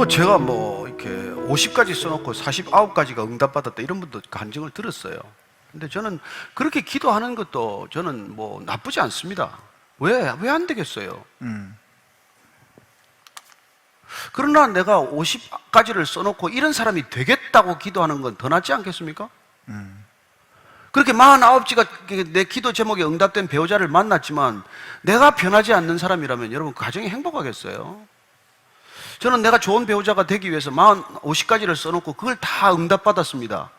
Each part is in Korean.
뭐 제가 뭐 이렇게 50까지 써놓고 49가지가 응답받았다 이런 분도 간증을 들었어요. 근데 저는 그렇게 기도하는 것도 저는 뭐 나쁘지 않습니다. 왜? 왜 안 되겠어요? 음. 그러나 내가 50가지를 써놓고 이런 사람이 되겠다고 기도하는 건 더 낫지 않겠습니까? 음. 그렇게 49지가 내 기도 제목에 응답된 배우자를 만났지만 내가 변하지 않는 사람이라면 여러분 그 가정이 행복하겠어요? 저는 내가 좋은 배우자가 되기 위해서 50가지를 써놓고 그걸 다 응답받았습니다.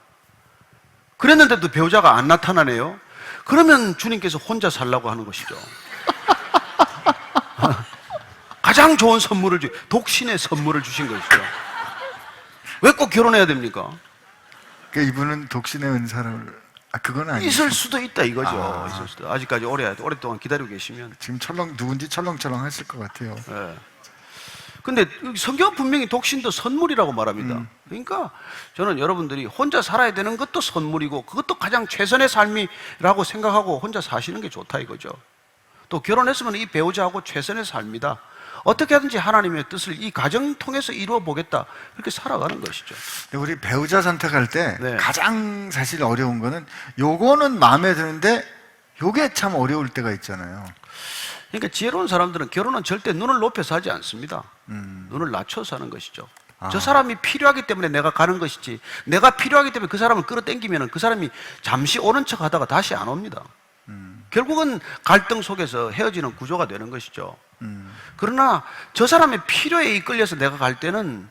그랬는데도 배우자가 안 나타나네요? 그러면 주님께서 혼자 살라고 하는 것이죠. 가장 좋은 선물을 주, 독신의 선물을 주신 것이죠. 왜 꼭 결혼해야 됩니까? 그러니까 이분은 독신의 은사를 아 그건 아니죠. 있을 수도 있다 이거죠. 아. 있을 수도. 아직까지 오래 오랫동안 기다리고 계시면. 지금 철렁 누군지 철렁철렁 하실 것 같아요. 예. 근데 여기 성경 분명히 독신도 선물이라고 말합니다. 음. 그러니까 저는 여러분들이 혼자 살아야 되는 것도 선물이고 그것도 가장 최선의 삶이라고 생각하고 혼자 사시는 게 좋다 이거죠. 또 결혼했으면 이 배우자하고 최선의 삶이다. 어떻게 하든지 하나님의 뜻을 이 가정 통해서 이루어 보겠다. 그렇게 살아가는 것이죠. 우리 배우자 선택할 때 네. 가장 사실 어려운 거는 요거는 마음에 드는데 요게 참 어려울 때가 있잖아요. 그러니까 지혜로운 사람들은 결혼은 절대 눈을 높여서 하지 않습니다. 음. 눈을 낮춰서 하는 것이죠. 아. 저 사람이 필요하기 때문에 내가 가는 것이지, 내가 필요하기 때문에 그 사람을 끌어당기면 그 사람이 잠시 오는 척 하다가 다시 안 옵니다. 음. 결국은 갈등 속에서 헤어지는 구조가 되는 것이죠. 음. 그러나 저 사람의 필요에 이끌려서 내가 갈 때는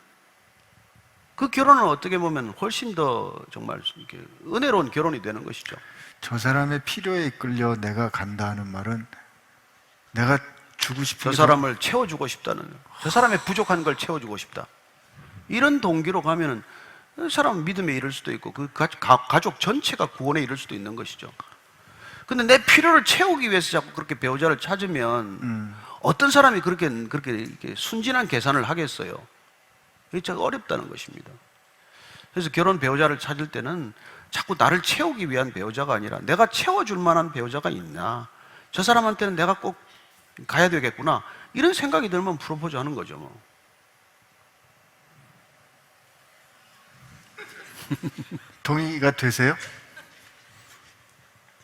그 결혼은 어떻게 보면 훨씬 더 정말 은혜로운 결혼이 되는 것이죠. 저 사람의 필요에 이끌려 내가 간다 하는 말은 내가 주고 싶은 저게 사람을 채워주고 싶다는, 저 사람의 부족한 걸 채워주고 싶다. 이런 동기로 가면은 그 사람 믿음에 이를 수도 있고 그 가, 가- 가족 전체가 구원에 이를 수도 있는 것이죠. 근데 내 필요를 채우기 위해서 자꾸 그렇게 배우자를 찾으면 음. 어떤 사람이 그렇게 그렇게 순진한 계산을 하겠어요? 이게 참 어렵다는 것입니다. 그래서 결혼 배우자를 찾을 때는 자꾸 나를 채우기 위한 배우자가 아니라 내가 채워줄 만한 배우자가 있나? 저 사람한테는 내가 꼭 가야 되겠구나. 이런 생각이 들면 프로포즈 하는 거죠, 뭐. 동의가 되세요?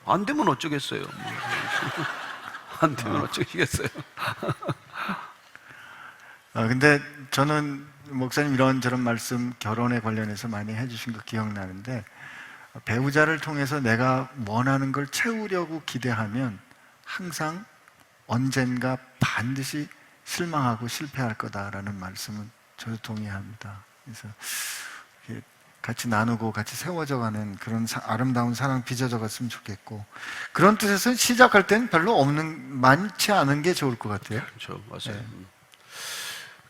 안 되면 어쩌겠어요. 뭐. 안 되면 어쩌겠어요. 아, 근데 저는 목사님 이런저런 말씀 결혼에 관련해서 많이 해주신 거 기억나는데 배우자를 통해서 내가 원하는 걸 채우려고 기대하면 항상 언젠가 반드시 실망하고 실패할 거다라는 말씀은 저도 동의합니다. 그래서 같이 나누고 같이 세워져 가는 그런 사- 아름다운 사랑 빚어져 갔으면 좋겠고 그런 뜻에서 시작할 때는 별로 없는 많지 않은 게 좋을 것 같아요. 그렇죠. 맞아요. 네. 음.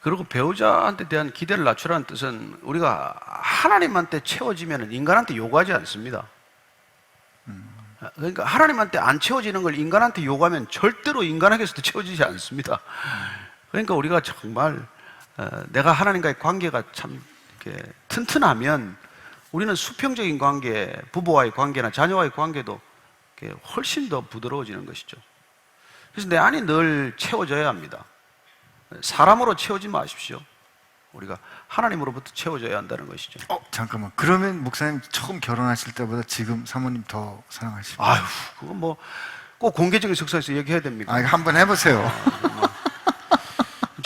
그리고 배우자한테 대한 기대를 낮추라는 뜻은 우리가 하나님한테 채워지면 인간한테 요구하지 않습니다. 그러니까 하나님한테 안 채워지는 걸 인간한테 요구하면 절대로 인간에게서도 채워지지 않습니다. 그러니까 우리가 정말 어, 내가 하나님과의 관계가 참 튼튼하면 우리는 수평적인 관계, 부부와의 관계나 자녀와의 관계도 훨씬 더 부드러워지는 것이죠. 그래서 내 안이 늘 채워져야 합니다. 사람으로 채우지 마십시오. 우리가 하나님으로부터 채워져야 한다는 것이죠. 어, 잠깐만. 그러면 목사님 처음 결혼하실 때보다 지금 사모님 더 사랑하시고. 아휴, 그건 뭐 꼭 공개적인 석상에서 얘기해야 됩니까? 아, 한번 해보세요.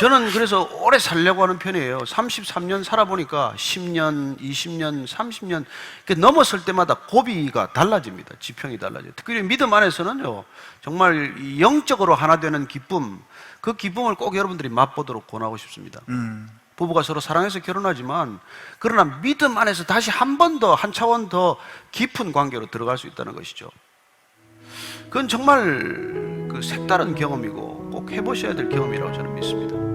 저는 그래서 오래 살려고 하는 편이에요. 33년 살아보니까 10년, 20년, 30년 이렇게 넘었을 때마다 고비가 달라집니다. 지평이 달라져요. 특히 믿음 안에서는요, 정말 이 영적으로 하나 되는 기쁨, 그 기쁨을 꼭 여러분들이 맛보도록 권하고 싶습니다. 음, 부부가 서로 사랑해서 결혼하지만 그러나 믿음 안에서 다시 한 번 더, 한 차원 더 깊은 관계로 들어갈 수 있다는 것이죠. 그건 정말 그 색다른 경험이고 꼭 해보셔야 될 경험이라고 저는 믿습니다.